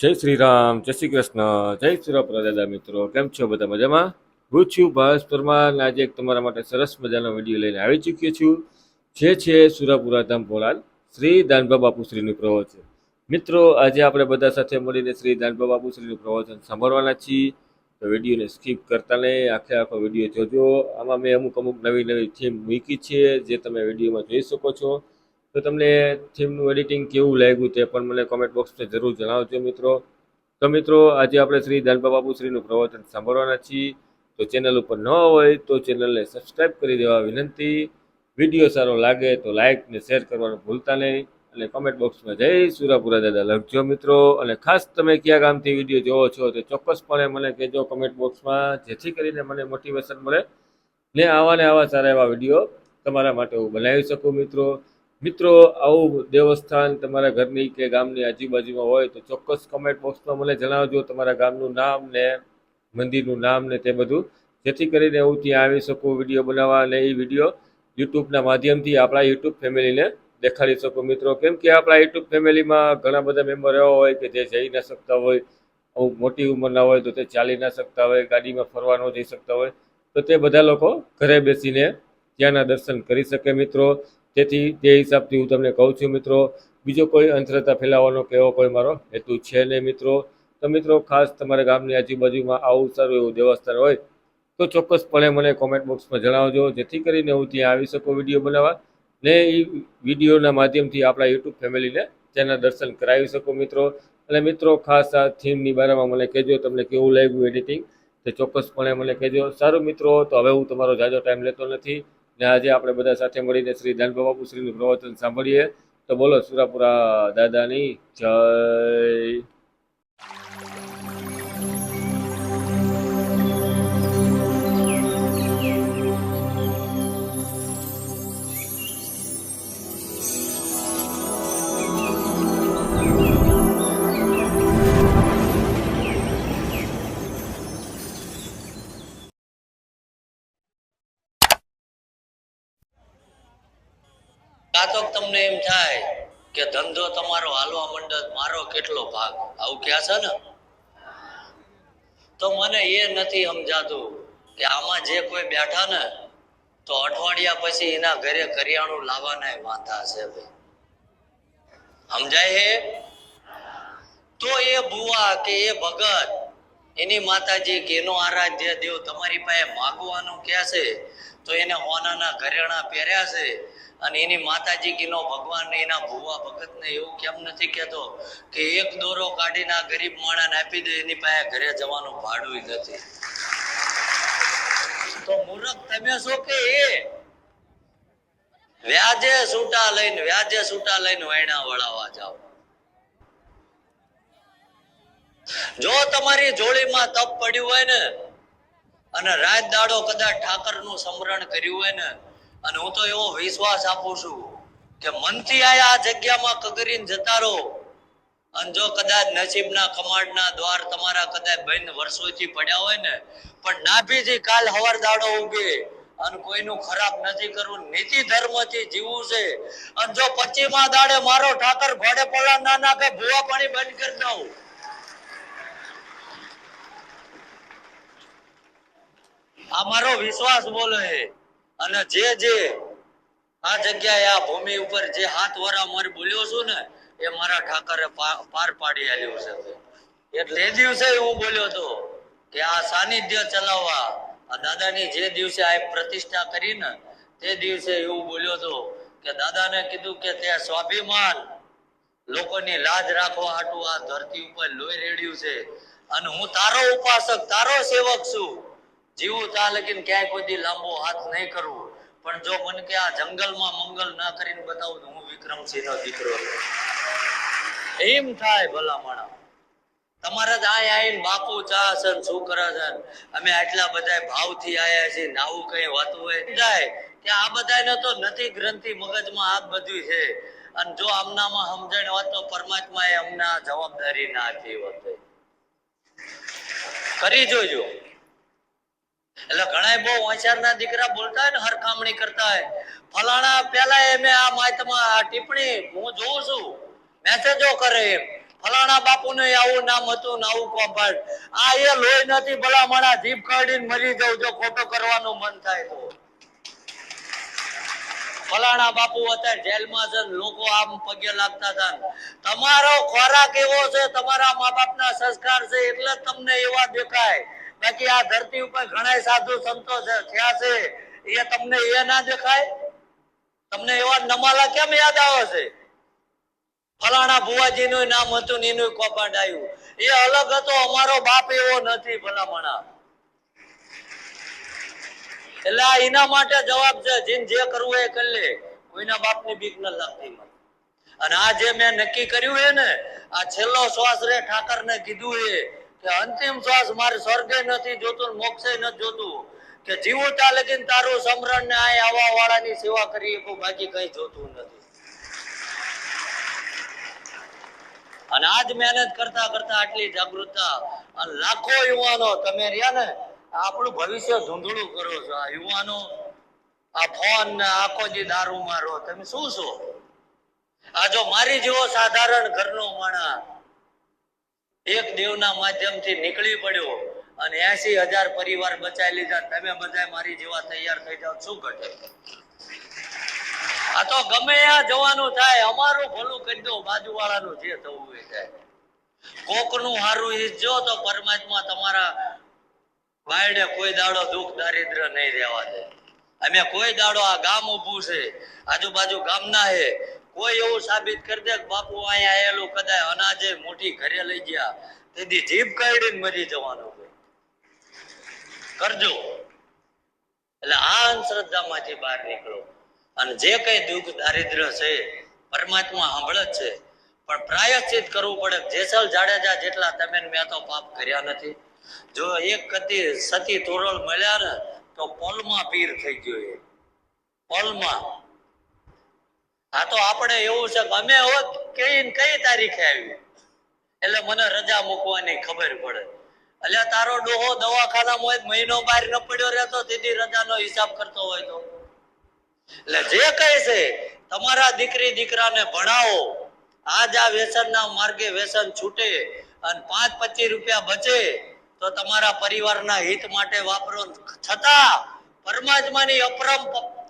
જય શ્રી રામ, જય શ્રી કૃષ્ણ, જય સુરપુરા દાદા મિત્રો, કેમ છો બધા મજામાં? હું છું ભાસ પરમાર આજે એક તમારા માટે સરસ મજાનો વીડિયો લઈને આવી ચૂક્યો છું. જે છે સુરાપુરા ધામ ભોળાલ શ્રી દાનભા બાપુશ્રીનું પ્રવચન. મિત્રો, આજે આપણે બધા સાથે મળીને શ્રી દાનભા બાપુશ્રીનું પ્રવચન સાંભળવાના છીએ. તો વિડીયોને સ્કીપ કરતા નહીં, આખે આખો વીડિયો જોજો. આમાં મેં અમુક અમુક નવી નવી થીમ મૂકી છે, જે તમે વિડીયોમાં જોઈ શકો છો. તો તમને થીમનું એડિટિંગ કેવું લાગ્યું તે પણ મને કોમેન્ટ બોક્સમાં જરૂર જણાવજો મિત્રો. તો મિત્રો, આજે આપણે શ્રી દાનબા બાપુશ્રીનું પ્રવચન સાંભળવાના છીએ. તો ચેનલ ઉપર ન હોય તો ચેનલને સબસ્ક્રાઇબ કરી દેવા વિનંતી. વીડિયો સારો લાગે તો લાઇક ને શેર કરવાનું ભૂલતા નહીં. અને કોમેન્ટ બોક્સમાં જય સુરાપુરા દાદા લખજો મિત્રો. અને ખાસ તમે કયા ગામથી વીડિયો જોવો છો તે ચોક્કસપણે મને કહેજો કોમેન્ટ બોક્સમાં જેથી કરીને મને મોટિવેશન મળે ને આવા ને આવા સારા એવા વીડિયો તમારા માટે હું બનાવી શકું મિત્રો. મિત્રો, આવું દેવસ્થાન તમારા ઘરની કે ગામની આજુબાજુમાં હોય તો ચોક્કસ કમેન્ટ બોક્સમાં મને જણાવજો તમારા ગામનું નામ ને મંદિરનું નામ ને તે બધું. જેથી કરીને હું ત્યાં આવી શકું વીડિયો બનાવવા અને એ વીડિયો યુટ્યુબના માધ્યમથી આપણા યુટ્યુબ ફેમિલીને દેખાડી શકું. મિત્રો, કેમ કે આપણા યુટ્યુબ ફેમિલીમાં ઘણા બધા મેમ્બર એવા હોય કે જે જઈ ન શકતા હોય, અમુક મોટી ઉંમરના હોય તો તે ચાલી ન શકતા હોય, ગાડીમાં ફરવા ન જઈ શકતા હોય, તો તે બધા લોકો ઘરે બેસીને ત્યાંના દર્શન કરી શકે. મિત્રો તેથી તે હિસાબથી હું તમને કહું છું મિત્રો, બીજો કોઈ અંધશ્રદ્ધા ફેલાવવાનો કે એવો કોઈ મારો હેતુ છે નહીં મિત્રો. તો મિત્રો, ખાસ તમારા ગામની આજુબાજુમાં આવું સારું એવું દેવસ્થાન હોય, તો ચોક્કસપણે મને કોમેન્ટ બોક્સમાં જણાવજો. જેથી કરીને હું ત્યાં આવી શકું વીડિયો બનાવવા. ને એ વિડીયોના માધ્યમથી આપણા યુટ્યુબ ફેમિલીને તેના દર્શન કરાવી શકું મિત્રો. અને મિત્રો, ખાસ આ થીમની બારામાં મને કહેજો, તમને કેવું લાગ્યું એડિટિંગ તે ચોક્કસપણે મને કહેજો. સારું મિત્રો, તો હવે હું તમારો જાજો ટાઈમ લેતો નથી. ને આજે આપણે બધા સાથે મળીને શ્રી દાનબા બાપુ શ્રીનું પ્રવચન સાંભળીએ. તો બોલો સુરાપુરા દાદાની જય. કાં તમને એમ થાય કે ધંધો તમારો હાલવા મંડળ મારો કેટલો ભાગ? આવું ક્યાં છે ને? તો મને એ નથી સમજાતું કે આમાં જે કોઈ બેઠા ને, તો અઠવાડિયા પછી એના ઘરે કરિયાણું લાવવાના વાંધા છે ભાઈ. સમજાય હે? તો એ ભુવા કે એ ભગત એની માતાજી કે એનો આરાધ્ય દેવ તમારી પાસે માગવાનું કહે છે, તો એને હોનાના ઘરેણા પહેર્યા છે. અને એની માતાજી કીનો ભગવાન એના ભુવા ભગત ને એવું કેમ નથી કહેતો કે એક દોરો કાઢીને આ ગરીબ માણસને આપી દે, એની પાસે ઘરે જવાનું ભાડું નથી. તો મૂર્ખ તમે શું કે એ? વ્યાજે સૂટા લઈને, વ્યાજે સૂટા લઈને વૈણા વળાવવા જાઓ. જો તમારી જોડીમાં તપ પડ્યું હોય ને, અને રાત દાડો કદાચ ઠાકરનું સ્મરણ કર્યું હોય ને, અને હું તો એવો વિશ્વાસ આપું છું કે મનથી આ જગ્યામાં કગરીને જતા રહો. અને જો કદાચ નસીબના કમાડના દ્વાર તમારા કદાચ બંધ વર્ષોથી પડ્યા હોય ને, પણ નાભીથી કાલ હવાર દાડો ઉગે અને કોઈનું ખરાબ નથી કરવું. નીતિ ધર્મથી જીવવું છે. અને જો પચીમા દાડે મારો ઠાકર ઘોડે પડા ના નાખે ભૂવા પાણી બંધ કરી દઉં. આ મારો વિશ્વાસ બોલે છે. અને જે જે આ જગ્યાએ આ ભૂમિ ઉપર જે હાથ વરા મારે બોલ્યો છું ને, એ મારા ઠાકરે પાર પાડી આલ્યું છે. એટલે એ દિવસે હું બોલ્યો હતો કે આ સાનિધ્ય ચલાવવા, આ દાદાની જે દિવસે આ પ્રતિષ્ઠા કરી ને, તે દિવસે એવું બોલ્યો હતો કે દાદાને કીધું કે તે સ્વાભિમાન લોકોની લાજ રાખવા હાટું આ ધરતી ઉપર લોહી રેડ્યું છે. અને હું તારો ઉપાસક, તારો સેવક છું. જીવું ત્યાં લગીને ક્યાંય કોઈ લાંબો હાથ નહીં કરવું. પણ જો મને કે આ જંગલમાં મંગલ ના કરીને બતાવું તો હું વિક્રમસિંહ નો દીકરો એમ થાય ભલા માણા તમારે જ આય બાપુ ચા છે શું કરે છે અમે આટલા બધા ભાવથી આયા છીએ નાવું કઈ વાતું હોય જાય. કે આ બધાને તો નથી ગ્રંથિ મગજમાં આ જ બધું છે. અને જો આમનામાં સમજણ હોત તો પરમાત્માએ અમને જવાબદારી ના આપી હોત. કરી જોજો. એટલે ઘણા બહુ હોશિયારના દીકરા બોલતા હોય ને, હરખામણી કરતા હોય. ફલાણા પેલા એમે આ માહિતમાં આ ટિપ્પણી, હું જોઉં છું. મેસેજો કરે એમ. ફલાણા બાપુને આવું નામ હતું ને આવું કૌભાંડ આ એ લોહી નથી, ભલા મારા જીભ કાઢીને મરી જાઉં જો ખોટો કરવાનું મન થાય તો. ફલાણા બાપુ અત્યારે જેલમાં છે લોકો આમ પગે લાગતા હતા તમારો ખોરાક એવો છે, તમારા મા બાપના સંસ્કાર છે, એટલે તમને એવા દેખાય. બાકી આ ધરતી ઉપર ઘણા સાધુ સંતો થયા છે, એ તમને એ ના દેખાય? તમને એવા નમાલા કેમ યાદ આવે છે? ફલાણા ભુવાજી નું નામ હતું એનું કૌભાંડ આવ્યું. એ અલગ હતો, અમારો બાપ એવો નથી ભલામણા. એટલે આ એના માટે જવાબ છે, જીન જે કરવું એ કરી લે. કોઈના બાપની બીક ન લાગતી અને આ જે મેં નક્કી કર્યું છે ને, આ છેલ્લો શ્વાસ રે ઠાકર ને કીધું એ કે અંતિમ શ્વાસ મારે સ્વર્ગે નથી, જોતું મોક્ષે નથી જોતું. કે જીવો ત્યાં લગીને તારું સમરણ ને આ આવા વાળાની સેવા કરી શકું બાકી કઈ જોતું નથી. અને આજ મહેનત કરતા કરતા આટલી જાગૃતતા લાખો યુવાનો, તમે રહ્યા ને, આપણું ભવિષ્ય ધૂંધળું કરો છો. આ યુવાનો, આ ફોન ને આખો જે દારૂ મારો. તમે શું છો? આ જો મારી જેવો સાધારણ ઘરનો માણા એક દેવના માધ્યમથી નીકળી પડ્યો અને એસી હજાર પરિવાર બચાવી લીધા. તમે બધા મારી જેવા તૈયાર થઈ જાવ શું ઘટે? આ તો ગમે આ જવાનું થાય. અમારું ભલું કરી દો. બાજુ વાળાનું જે થવું એ થાય. કોકનું હારું ઈજો તો પરમાત્મા તમારા વાયડે કોઈ દાડો દુઃખ દારિદ્ર નહીં રહેવા દે. અમે કોઈ દાડો આ ગામ ઊભું છે. આજુબાજુ ગામના હે કોઈ એવું સાબિત કરી દે કે બાપુ અહીંયા આયેલું કદાચ અનાજે મોટી ઘરે લઈ ગયા. તેથી જીભ કાઢીને મરી જવાનો કરજો. એટલે આ અંધશ્રદ્ધામાંથી બહાર નીકળો. અને જે કઈ દુઃખ દારિદ્ર છે, પરમાત્મા સાંભળે છે. પણ પ્રાયશ્ચિત કરવું પડે જેસલ જાડેજા જેટલા તમે મેં તો પાપ કર્યા નથી. જો એક કતી સતી તોરલ મળ્યા ને, તો પોલમાં પીર થઈ ગયો એ. પોલમાં. આ તો આપણે એવું છે કે અમે હોત કઈ કઈ તારીખે આવી? એટલે મને રજા મૂકવાની ખબર પડે. એટલે તારો ડોહો દવાખાનામાં હોય મહિનો બહાર ન પડ્યો રહેતો તેથી રજાનો હિસાબ કરતો હોય તો. એટલે જે કહે છે, તમારા દીકરી દીકરાને ભણાવો. આજ આ વ્યસનના માર્ગે વ્યસન છૂટે અને પાંચ પચીસ રૂપિયા બચે તો તમારા પરિવારના હિત માટે વાપરો. છતાં પરમાત્માની અપરમ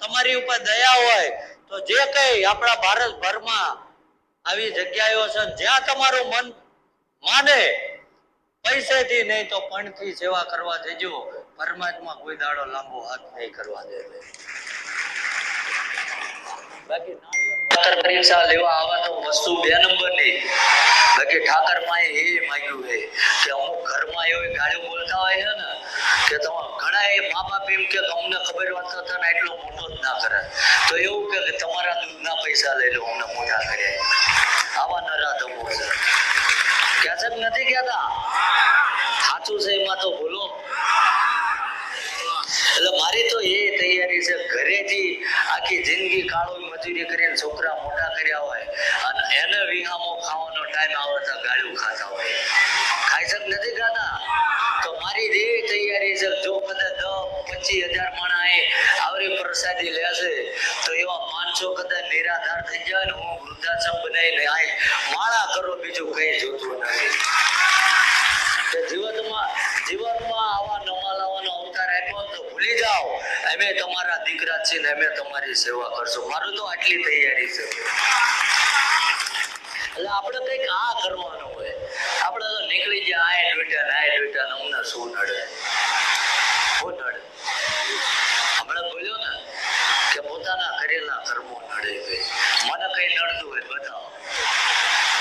તમારી ઉપર દયા હોય તો જે કઈ આપણા ભારતભરમાં આવી જગ્યાઓ છે, જ્યાં તમારું મન માને, પૈસેથી નહીં તો પણથી સેવા કરવા દેજો. પરમાત્મા કોઈ દાડો લાંબો હાથ નહીં કરવા દે. બાકી લેવા આવવાનું વસ્તુ બે નંબરની. બાકી ઠાકર પાસે એ માંગ્યું છે કે અમુક ઘરમાં એવી ગાળીઓ બોલતા હોય છે ને કે ઘણા એ મા બાપ એમ કે અમને ખબર વાત કરતા એટલો મોટો જ ના કરે. તો એવું કે તમારા દૂધના પૈસા લઈ લો, અમને મોટા કર્યા આવા નરાધમો છે. ક્યાં સાહેબ નથી કહેતા સાચું છે એમાં તો ભૂલો એટલે મારી તો એ તૈયારી છે, ઘરેથી આખી જિંદગી કાળો મજૂરી કરીને છોકરા મોટા કર્યા હોય અને એને વિહામો ખાવાનો ટાઈમ આવે તો ગાળ્યું ખાતા હોય. પચીસ હજાર માણા એ આવરી પ્રસાદી લેશે તો એવા પાંચસો કદાચ નિરાધાર થઈ જાય ને હું વૃદ્ધાશ્રમ બનાવીને આય માળા કરો, બીજું કઈ જોતું નથી. જીવનમાં જીવનમાં આવા નમાલાવાનો અવતાર આપ્યો તો ભૂલી જાઓ. અમે તમારા દીકરા છીએ ને અમે તમારી સેવા કરશું. મારું તો આટલી તૈયારી છે. એટલે આપણે કંઈક આ કરવાનું હોય. આપણે તો નીકળી જાય, આય ટ્વિટર આય ડોટા અમને શું નડે? શું નડે હમણાં બોલ્યો ને કે પોતાના કરેલા કર્મો નડે મને કઈ નડતું હોય બતાવો.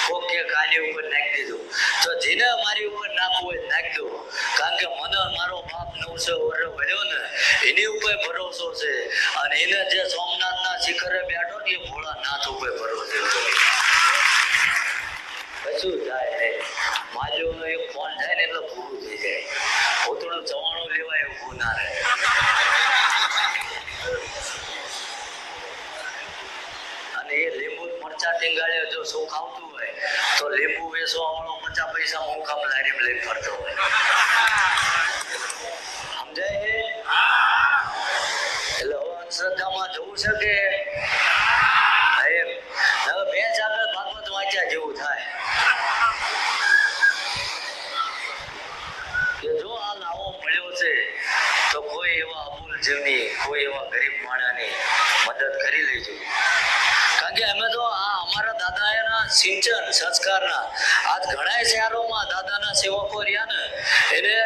કોક કે કાની ઉપર નાખી દીધું. તો જેને મારી ઉપર નાખવું હોય નાખી દો. કારણ કે મને મારો બાપ નવસો વર્ષ ભર્યો ને, એની ઉપર ભરોસો છે. અને એને જે સોમનાથના શિખરે બેઠો ને એ ભોળાનાથ ઉપર ભરોસો કશું જાય માલ્યોનો એક ફોન થાય ને એટલે પૂરું થઈ જાય. પોતાનું ચવાણું લેવાય એવું ના રહે અને એ મરચા ટીંગાળે જો સુખ આવતું હોય, તો લીંબુ વેચવા વાળો પચાસ પૈસા હું કામ લારીમાં લઈને ફરતો હોય. સમજાય? એટલે અંધશ્રદ્ધામાં જવું છે કે હા એમ. હવે બે ચાર ભાગવત વાંચ્યા જેવું થાય ગરીબ માણસની મદદ કરી લેજો કારણ કે અમે તો આ અમારા દાદાના સિંચન સંસ્કારના આજ ઘણા શહેરોમાં દાદાના સેવકો રહ્યા ને એને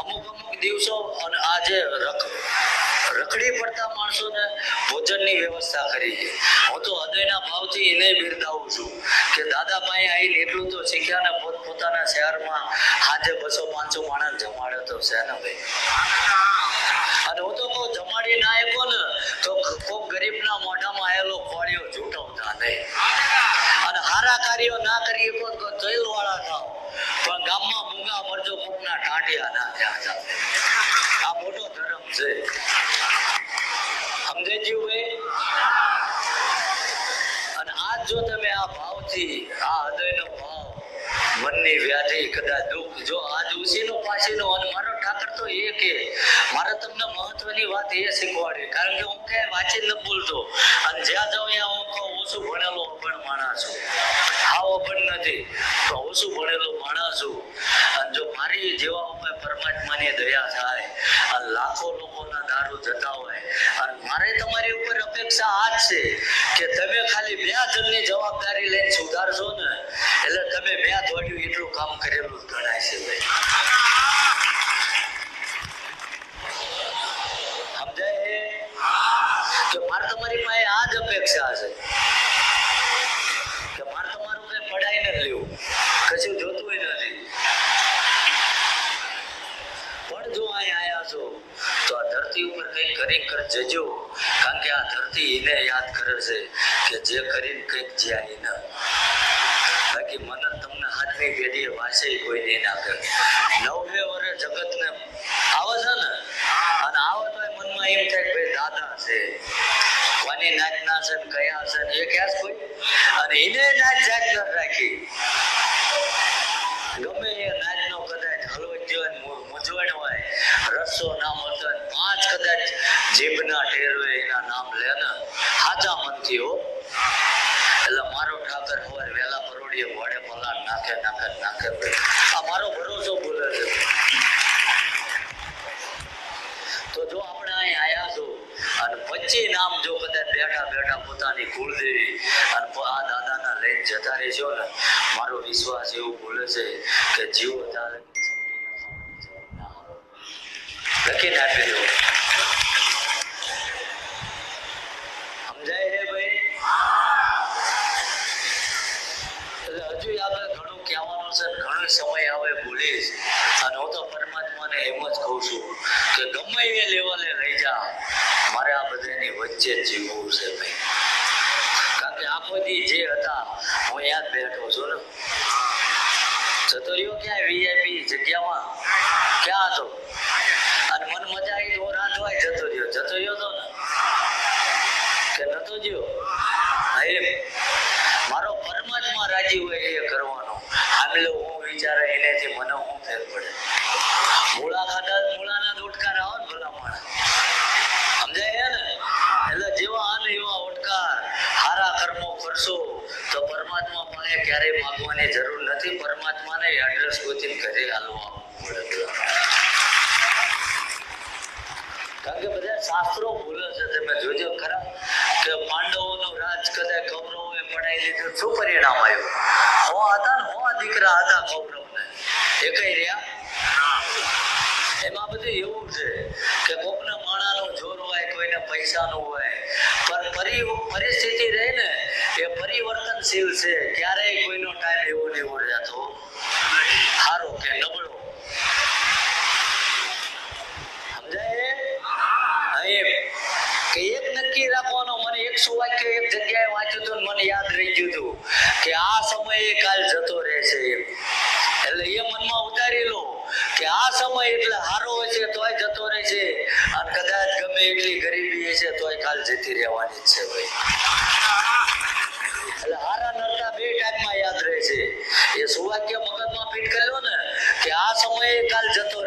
અમુક અમુક દિવસો અને આજે રખ રખડી પડતા માણસોને ભોજનની વ્યવસ્થા કરી છે. હું તો હૃદયના ભાવથી એને બિરદાવું છું કે દાદા પાસે આવીને એટલું તો શીખ્યા ને પોત પોતાના શહેરમાં આજે બસો પાંચસો માણસ જમાડે તો છે ને ભાઈ. અને હું તો કહું જમાડી ના આપ્યો ને તો કોક ગરીબના મોઢામાં આવેલો ખોળિયો ઝૂંટવતા નહીં. અને હારા કાર્યો ના કરીએ પણ તેલ વાળા થાવ કોકના ટાંટિયા ના આ મોટો ધર્મ છે. સમજાઈ ભાઈ અને આજ જો તમે આ ભાવથી, આ હૃદયનો ભાવ, મનની વ્યાધિ, કદાચ દુઃખ, જો આજ ઉસીનો, પાસીનો, અને મારો ઠાકર તો એ કે, મારે તમને મહત્વની વાત એ શીખવાડી, કારણ કે હું ક્યાંય વાંચી ન બોલતો. અને જ્યાં જાઉં ત્યાં હું ઓછું ભણેલો અભણ માણસ છું. અભણ નથી તો ઓછું ભણેલો માણસ અને જો મારી જેવા છે કે તમે ખાલી જણની જવાબદારી લઈને સુધારશો ને, એટલે તમે બે દોડ્યું એટલું કામ કરેલું ગણાય છે ભાઈ સમજાય છે કે મારે તમારી પાસે આ જ અપેક્ષા છે કે મારે તમારું કઈ પડાઈ ન લેવું કશું જોતું નથી પણ જો અહીં આયા છો તો આ ધરતી ઉપર કંઈક કરી કર જજો કારણ ધરતી એને યાદ કરે છે કે જે કરીને કંઈક જ્યાં એને બાકી મને તમને હાથની પેઢી વાંચે કોઈ નહીં નાખે. નવે વરે જગતને આવે છે ને? અને આવે તો મનમાં એમ થાય કે દાદા છે, કોની નાચના છે કયા છે એ ક્યાં કોઈ? અને એને નાચ જાત ન રાખી. ગમે એ નાચનો કદાચ હલવદ જેવા મૂંઝવણ હોય, રસ્સો ના મળતો પાંચ કદાચ જીભના ઠેરવે એના નામ લે ને હાચા મનથી હો. એટલે મારો ઠાકર હોય વેલા પરોડીએ વડે પલાણ નાખે નાખે નાખે આ મારો ભરોસો બોલે છે. તો જો આપણે અહીં આયા છો, અને પચી નામ જો કદાચ બેઠા બેઠા પોતાની કુળદેવી અને આ દાદાના લઈને જતા રહેશો ને, મારો વિશ્વાસ એવું બોલે છે કે જીવો ત્યારે લખીને આપી દો હજુ આપણે ઘણું કહેવાનું છે અને હું તો પરમાત્માને એમ જ ગમે એ લેવલે મારે આ બધાની વચ્ચે જીવવું છે ભાઈ. કારણ કે આખો દી જે હતા, હું યાદ બેઠો છું ને. જતો રહ્યો ક્યાંય વીઆઈપી જગ્યામાં? ક્યાં હતો? અને મન મજા આવી તો રાંધવાય જતો રહ્યો જતો રહ્યો તો ને કે નતો જ્યો હા, એમ. મારો પરમાત્મા રાજી હોય એ કરવાનો. આમલો હું વિચારે એનેથી પરિવર્તનશીલ છે ક્યારેય કોઈનો ટાઈમ એવો નહીં એવો જતો. સારો કે નબળો. સમજાય? હા, એમ. કે એક નક્કી રાખવાનો મને એકસો વાક્ય એક જગ્યાએ વાંચ્યું હતું મને યાદ રહી ગયું હતું કે આ સમયે કાલ જતો રહેશે એમ. એટલે એ મનમાં ઉતારી લો કે આ સમય એટલે હારો હશે તોય જતો રહેશે. અને કદાચ ગમે એટલી ગરીબી હશે તોય કાલ જતી રહેવાની છે ભાઈ. એટલે હારા નરકા બે ટાઈમમાં યાદ રહે છે. એ સુવાક્ય મગજમાં ફિટ કર્યો ને, કે આ સમયે કાલ જતો